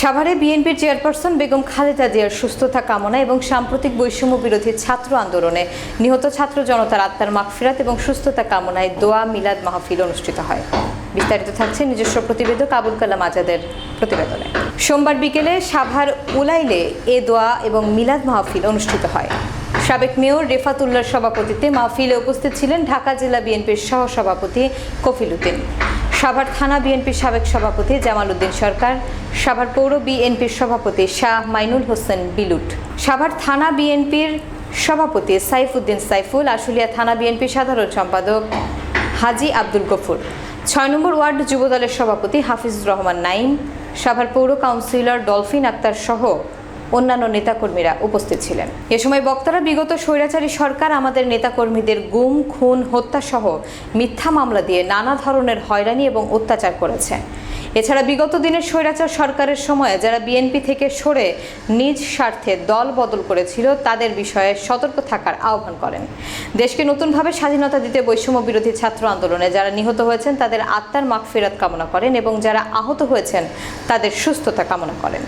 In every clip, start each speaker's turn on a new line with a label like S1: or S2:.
S1: সাভারে বিএনপির চেয়ারপারসন বেগম খালেদা জিয়ার সুস্থতা কামনা এবং সাম্প্রতিক বৈষম্য বিরোধী ছাত্র আন্দোলনে নিহত ছাত্র জনতার আত্মার মাগফিরাত এবং সুস্থতা কামনায় দোয়া মিলাদ মাহফিল অনুষ্ঠিত হয়। বিস্তারিত থাকছে নিজস্ব প্রতিবেদক আবুল কালাম আজাদের প্রতিবেদনে। সোমবার বিকেলে সাভার উলাইলে এ দোয়া এবং মিলাদ মাহফিল অনুষ্ঠিত হয়। সাবেক মেয়র রেফাতুল্লাহর সভাপতিত্বে মাহফিলে উপস্থিত ছিলেন ঢাকা জেলা বিএনপির সহ সভাপতি কফিল উদ্দিন। সাভার থানা বিএনপির সাবেক সভাপতি জামাল উদ্দিন সরকার, সাভার পৌর বিএনপির সভাপতি শাহ মাইনুল হোসেন বিলুট, সাভার থানা বিএনপির সভাপতি সাইফুদ্দিন সাইফুল, আশুলিয়া থানা বিএনপির সাধারণ সম্পাদক হাজি আব্দুল গফুর, ছয় নম্বর ওয়ার্ড যুবদলের সভাপতি হাফিজুর রহমান নাইম সাভার পৌর কাউন্সিলর ডলফিন আক্তার সহ অন্যান্য নেতাকর্মীরা উপস্থিত ছিলেন। এ সময় বক্তারা বিগত স্বৈরাচারী সরকার, আমাদের নেতাকর্মীদের গুম, খুন, হত্যাসহ মিথ্যা মামলা দিয়ে নানা ধরনের হয়রানি এবং অত্যাচার করেছে এছাড়া বিগত দিনের স্বৈরাচার সরকারের সময়ে যারা বিএনপি থেকে সরে নিজ স্বার্থে দল বদল করেছিল, তাদের বিষয়ে সতর্ক থাকার আহ্বান করেন। দেশকে নতুনভাবে স্বাধীনতা দিতে বৈষম্য বিরোধী ছাত্র আন্দোলনে যারা নিহত হয়েছেন, তাদের আত্মার মাগফিরাত কামনা করেন এবং যারা আহত হয়েছেন, তাদের সুস্থতা কামনা করেন।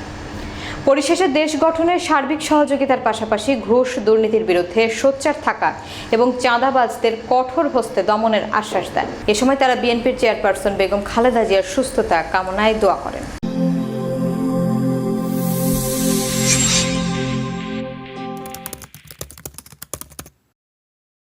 S1: পরিশেষে দেশ গঠনের সার্বিক সহযোগিতার পাশাপাশি ঘুষ দুর্নীতির বিরুদ্ধে সোচ্চার থাকা এবং চাঁদাবাজদের কঠোর হস্তে দমনের আশ্বাস দেন। এ সময় তারা বিএনপির চেয়ারপারসন বেগম খালেদা জিয়ার সুস্থতা কামনায় দোয়া করেন।